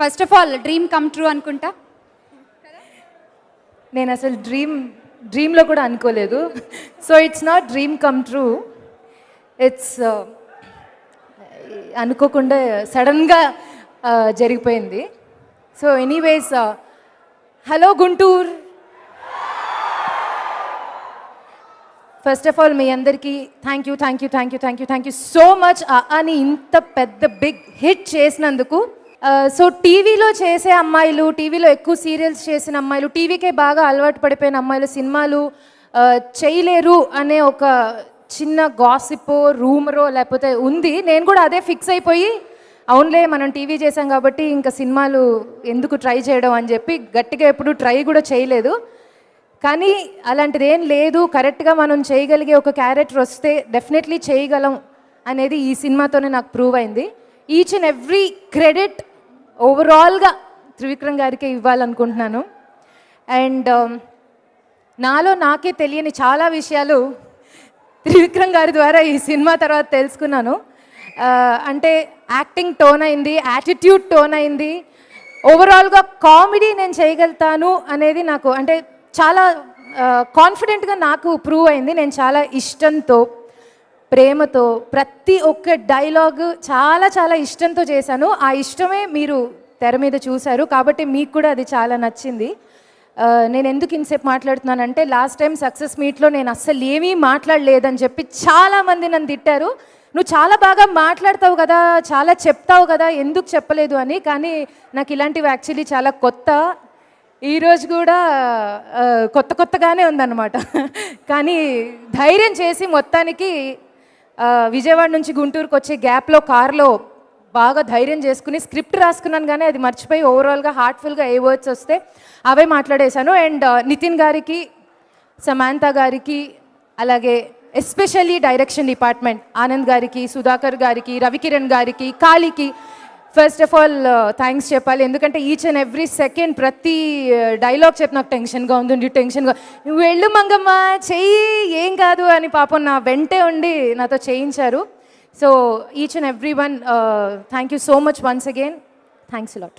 First of all dream come true అనుకుంటా? నేను అసలు డ్రీమ్ డ్రీమ్లో కూడా అనుకోలేదు. So it's not dream come true it's అనుకోకుండా సడన్గా uh, జరిగిపోయింది. So anyways hello Guntur. First of all మీ అందరికీ thank you thank you thank you thank you thank you so much అని ఇంత పెద్ద బిగ్ హిట్ చేసినందుకు సో టీవీలో చేసే అమ్మాయిలు టీవీలో ఎక్కువ సీరియల్స్ చేసిన అమ్మాయిలు టీవీకే బాగా అలవాటు పడిపోయిన అమ్మాయిలు సినిమాలు చేయలేరు అనే ఒక చిన్న గాసిప్ రూమరో లేకపోతే ఉంది. నేను కూడా అదే ఫిక్స్ అయిపోయి అవునులే మనం టీవీ చేసాం కాబట్టి ఇంకా సినిమాలు ఎందుకు ట్రై చేయడం అని చెప్పి గట్టిగా ఎప్పుడు ట్రై కూడా చేయలేదు. కానీ అలాంటిది ఏం లేదు. కరెక్ట్గా మనం చేయగలిగే ఒక క్యారెక్టర్ వస్తే డెఫినెట్లీ చేయగలం అనేది ఈ సినిమాతోనే నాకు ప్రూవ్ అయింది. ఈచ్ అండ్ ఎవ్రీ క్రెడిట్ ఓవరాల్గా త్రివిక్రమ్ గారికే ఇవ్వాలనుకుంటున్నాను. అండ్ um, నాలో నాకే తెలియని చాలా విషయాలు త్రివిక్రమ్ గారి ద్వారా ఈ సినిమా తర్వాత తెలుసుకున్నాను. అంటే యాక్టింగ్ టోన్ అయింది యాటిట్యూడ్ టోన్ అయింది. ఓవరాల్గా కామెడీ నేను చేయగలుగుతాను అనేది నాకు అంటే చాలా కాన్ఫిడెంట్గా నాకు ప్రూవ్ అయింది. నేను చాలా ఇష్టంతో ప్రేమతో ప్రతి ఒక్క డైలాగ్ చాలా చాలా ఇష్టంతో చేశాను. ఆ ఇష్టమే మీరు తెర మీద చూశారు. కాబట్టి మీకు కూడా అది చాలా నచ్చింది. నేను ఎందుకు ఇంతసేపు మాట్లాడుతున్నానంటే లాస్ట్ టైం సక్సెస్ మీట్లో నేను అస్సలు ఏమీ మాట్లాడలేదని చెప్పి చాలామంది నన్ను తిట్టారు. నువ్వు చాలా బాగా మాట్లాడతావు కదా చాలా చెప్తావు కదా ఎందుకు చెప్పలేదు అని. కానీ నాకు ఇలాంటివి యాక్చువల్లీ చాలా కొత్త. ఈరోజు కూడా కొత్త కొత్తగానే ఉందన్నమాట. కానీ ధైర్యం చేసి మొత్తానికి విజయవాడ నుంచి గుంటూరుకు వచ్చే గ్యాప్లో కార్లో బాగా ధైర్యం చేసుకుని స్క్రిప్ట్ రాసుకున్నాను కానీ అది మర్చిపోయి ఓవరాల్గా హార్ట్ఫుల్గా ఏ వర్డ్స్ వస్తే అవే మాట్లాడేశాను. అండ్ నితిన్ గారికి సమాంత గారికి అలాగే ఎస్పెషల్లీ డైరెక్షన్ డిపార్ట్మెంట్ ఆనంద్ గారికి సుధాకర్ గారికి రవికిరణ్ గారికి కాళీకి ఫస్ట్ ఆఫ్ ఆల్ థ్యాంక్స్ చెప్పాలి. ఎందుకంటే ఈచ్ అండ్ ఎవ్రీ సెకండ్ ప్రతి uh, డైలాగ్ చెప్పి నాకు టెన్షన్గా ఉంది టెన్షన్గా నువ్వు వెళ్ళు మంగమ్మ చెయ్యి ఏం కాదు అని పాపం నా వెంటే ఉండి నాతో చేయించారు. So each and every one thank you so much once again thanks lot